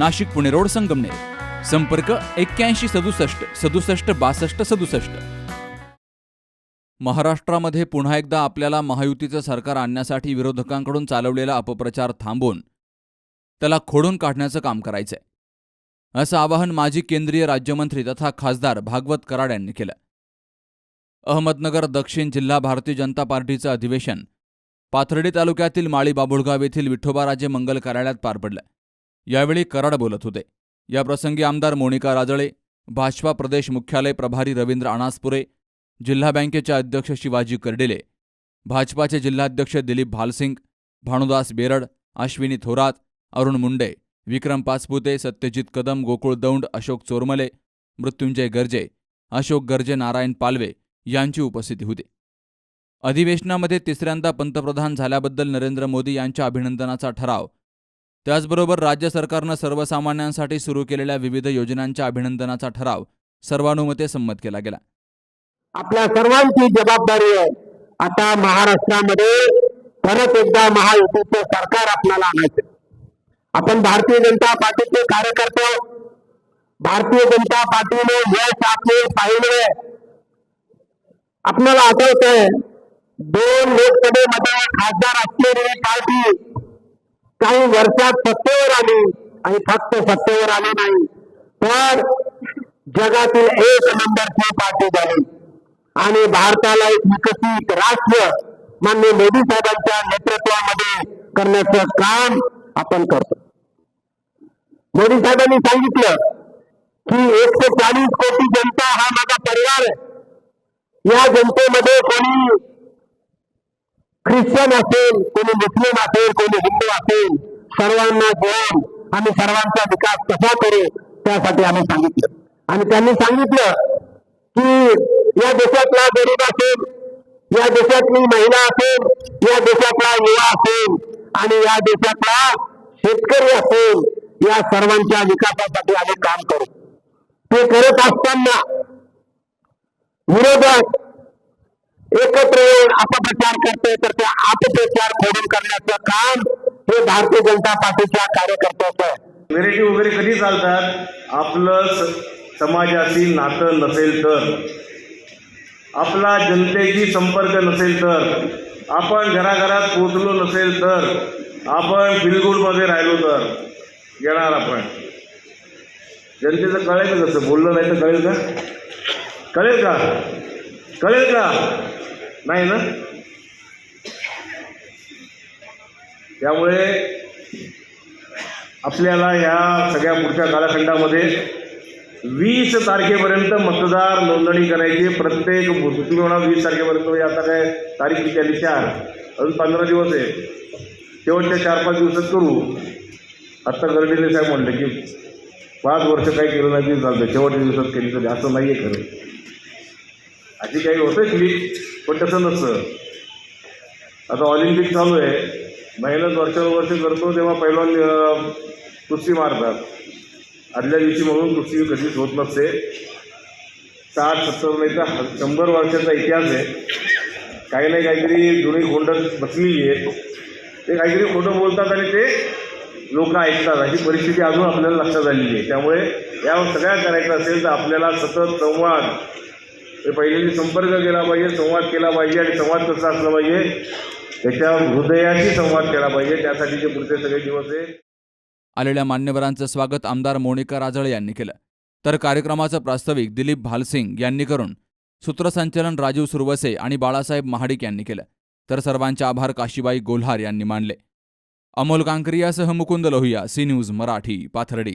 Nashik Pune road Sangamner. संपर्क एक्क्याऐंशी सदुसष्ट सदुसष्ट बासष्ट सदुसष्ट. महाराष्ट्रामध्ये पुन्हा एकदा आपल्याला महायुतीचं सरकार आणण्यासाठी विरोधकांकडून चालवलेला अपप्रचार थांबवून त्याला खोडून काढण्याचं काम करायचंय. असं आवाहन माजी केंद्रीय राज्यमंत्री तथा खासदार भागवत कराड यांनी केलं. अहमदनगर दक्षिण जिल्हा भारतीय जनता पार्टीचं अधिवेशन पाथर्डी तालुक्यातील माळी बाबुळगाव येथील विठोबाराजे मंगल कार्यालयात पार पडलं. यावेळी कराड बोलत होते. याप्रसंगी आमदार मोनिका राजळे भाजपा प्रदेश मुख्यालय प्रभारी रवींद्र अणासपुरे जिल्हा बँकेचे अध्यक्ष शिवाजी कर्डिले भाजपाचे जिल्हाध्यक्ष दिलीप भालसिंग भानुदास बेरड अश्विनी थोरात अरुण मुंडे विक्रम पाचपुते सत्यजित कदम गोकुळ दौंड अशोक चोरमले मृत्युंजय गर्जे अशोक गर्जे नारायण पालवे यांची उपस्थिती होती. अधिवेशनामध्ये तिसऱ्यांदा पंतप्रधान झाल्याबद्दल नरेंद्र मोदी यांच्या अभिनंदनाचा ठराव त्याचबरोबर राज्य सरकारनं सर्वसामान्यांसाठी सुरू केलेल्या विविध योजनांच्या अभिनंदनाचा ठराव सर्वानुमते संमत केला गेला. आपल्या सर्वांची जबाबदारी आहे. आता महाराष्ट्रामध्ये परत एकदा महायुतीचं सरकार आपल्याला आणायचं आपण भारतीय जनता पार्टीचे कार्यकर्ते भारतीय जनता पार्टीने यश आपले पाहिले आपल्याला आठवत आहे दोन लोकसभेमध्ये खासदार असलेली पार्टी काही वर्षात सत्तेवर आली आणि फक्त सत्तेवर आली नाही. तर जगातील एक नंबरची पार्टी झाली. आणि भारताला एक विकसित राष्ट्र मान्य मोदी साहेबांच्या नेतृत्वामध्ये करण्याचं काम आपण करतो. मोदी साहेबांनी सांगितलं की एकशे चाळीस कोटी जनता हा माझा परिवार आहे. या जनतेमध्ये कोणी ख्रिश्चन असेल कोणी मुस्लिम असेल कोणी हिंदू असेल सर्वांना घेऊन आम्ही सर्वांचा विकास कसा करू त्यासाठी आम्ही सांगितलं. आणि त्यांनी सांगितलं की या देशातला गरीब असेल या देशातली महिला असेल या देशातला युवा असेल आणि या देशातला शेतकरी असेल या सर्वांच्या विकासासाठी आम्ही काम करू. ते करत असताना विरोधक एकत्र येऊन अपप्रचार करते तर ते अपप्रचार खोडून करण्याचं काम हे भारतीय जनता पार्टीच्या कार्यकर्त्याचं आहे. व्हेरायटी वगैरे कधी चालतात? आपलं समाजाशी नातं नसेल तर. आपला जनतेशी संपर्क नसेल तर. आपण घराघरात पोचलो नसेल तर. आपण बिलगुडमध्ये राहिलो तर. येणार आपण. जनतेचं कळेल कसं? बोललं नाही तर कळेल का? कळेल का? कळेल का? नाही ना? त्यामुळे आपल्याला ह्या सगळ्या पुढच्या कालखंडामध्ये वीस तारखेपर्यंत मतदार नोंदणी करायची. प्रत्येक बूथ तुम्ही म्हणा वीस तारखेपर्यंत म्हणजे आता काय तारीख किती आली चार अजून पंधरा दिवस आहे. शेवटच्या चार पाच दिवसात करू. आत्ता गर्डीने साहेब म्हणलं की पाच वर्ष काही केलं नाही तरी चालतं. शेवटच्या दिवसात केली तरी. असं नाही आहे खरं. अशी काही होतं क्लिक पण तसं नसतं. आता ऑलिम्पिक चालू आहे. महिलाच वर्षानुवर्ष करतो तेव्हा पहिलवान कुस्ती मारतात. आदल्या दिवशी म्हणून कुस्ती कधीच होत नसते. साठ सत्तर नाही तर शंभर वर्षाचा इतिहास आहे. काही नाही काहीतरी जुनी खोंड बसलेली आहे ते काहीतरी खोटं बोलतात आणि ते लोक ऐकतात. अशी परिस्थिती अजून आपल्याला लक्षात आलेली आहे. त्यामुळे या सगळ्या करायचं असेल तर आपल्याला सतत संवाद हे पहिल्यांदा संपर्क केला पाहिजे संवाद केला पाहिजे आणि संवाद कसा असला पाहिजे त्याच्या हृदयाशी संवाद केला पाहिजे. त्यासाठीचे पुढचे सगळे दिवस आहे. आलेल्या मान्यवरांचं स्वागत आमदार मोनिका राजळे यांनी केलं. तर कार्यक्रमाचं प्रास्ताविक दिलीप भालसिंग यांनी करून सूत्रसंचलन राजीव सुरवसे आणि बाळासाहेब महाडिक यांनी केलं. तर सर्वांचे आभार काशीबाई गोल्हार यांनी मानले. Amol कांकरियासह Mukund Lohiya C news Marathi Pathardi.